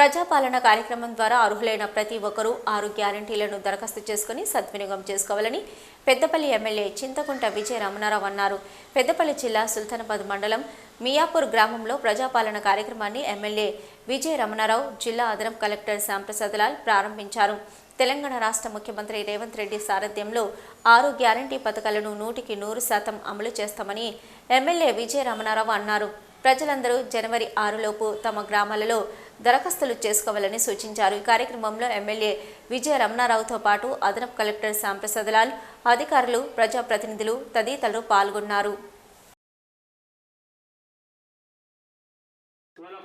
ప్రజాపాలన కార్యక్రమం ద్వారా అర్హులైన ప్రతి ఒక్కరూ ఆరు గ్యారంటీలను దరఖాస్తు చేసుకుని సద్వినియోగం చేసుకోవాలని పెద్దపల్లి ఎమ్మెల్యే చింతకుంట విజయ రమణారావు అన్నారు. పెద్దపల్లి జిల్లా సుల్తానాబాద్ మండలం మియాపూర్ గ్రామంలో ప్రజాపాలన కార్యక్రమాన్ని ఎమ్మెల్యే విజయ రమణారావు జిల్లా అదనపు కలెక్టర్ శ్యాంప్రసాద్ లాల్ ప్రారంభించారు. తెలంగాణ రాష్ట్ర ముఖ్యమంత్రి రేవంత్ రెడ్డి సారథ్యంలో ఆరు గ్యారంటీ పథకాలను నూటికి నూరు శాతం అమలు చేస్తామని ఎమ్మెల్యే విజయ రమణారావు అన్నారు. ప్రజలందరూ జనవరి ఆరులోపు తమ గ్రామాలలో దరఖాస్తులు చేసుకోవాలని సూచించారు. ఈ కార్యక్రమంలో ఎమ్మెల్యే విజయ రమణారావుతో పాటు అదనపు కలెక్టర్ శ్యాంప్రసాద్ లాల్ అధికారులు ప్రజాప్రతినిధులు తదితరులు పాల్గొన్నారు.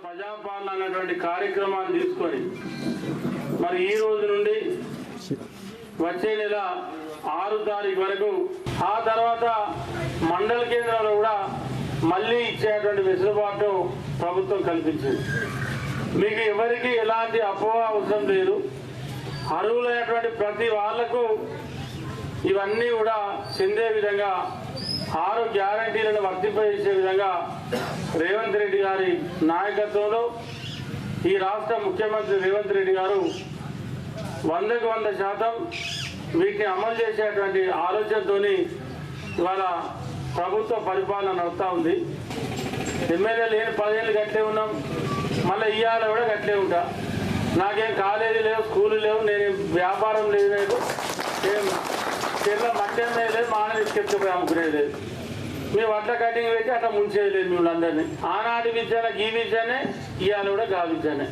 ప్రజాపాలన అనేటువంటి కార్యక్రమాన్ని తీసుకొని మరి ఈ రోజు నుండి వచ్చే నెల ఆరు తారీఖు వరకు ఆ తర్వాత మండల కేంద్రాల్లో కూడా మళ్ళీ ఇచ్చేటువంటి వెసులుబాటు ప్రభుత్వం కల్పించింది. మీకు ఎవరికి ఎలాంటి అపోహ అవసరం లేదు. అర్హులైనటువంటి ప్రతి వాళ్ళకు ఇవన్నీ కూడా చెందే విధంగా ఆరు గ్యారంటీలను వర్తింపజేసే విధంగా రేవంత్ రెడ్డి గారి నాయకత్వంలో ఈ రాష్ట్ర ముఖ్యమంత్రి రేవంత్ రెడ్డి గారు వందకు వంద శాతం వీటిని అమలు చేసేటువంటి ఆలోచనతోని ఇవాళ ప్రభుత్వ పరిపాలన నడుస్తూ ఉంది. ఎమ్మెల్యే లేని పదేళ్ళు గట్లే ఉన్నాం. మళ్ళీ ఇవాళ కూడా గట్లే ఉంటా. నాకేం కాలేజీ లేవు స్కూలు లేవు నేను వ్యాపారం లేదు లేదు. ఏం చేతిలో లేదు మాన తీసుకెళ్ళిపోయి అమ్ముకునేది లేదు. మీ వడ్ల కటింగ్ పెట్టి అట్లా ముంచేయలేదు మిమ్మల్ని అందరినీ. ఆనాటి విద్యనే ఈ విద్యనే ఇవాళ కూడా గా విద్యనే.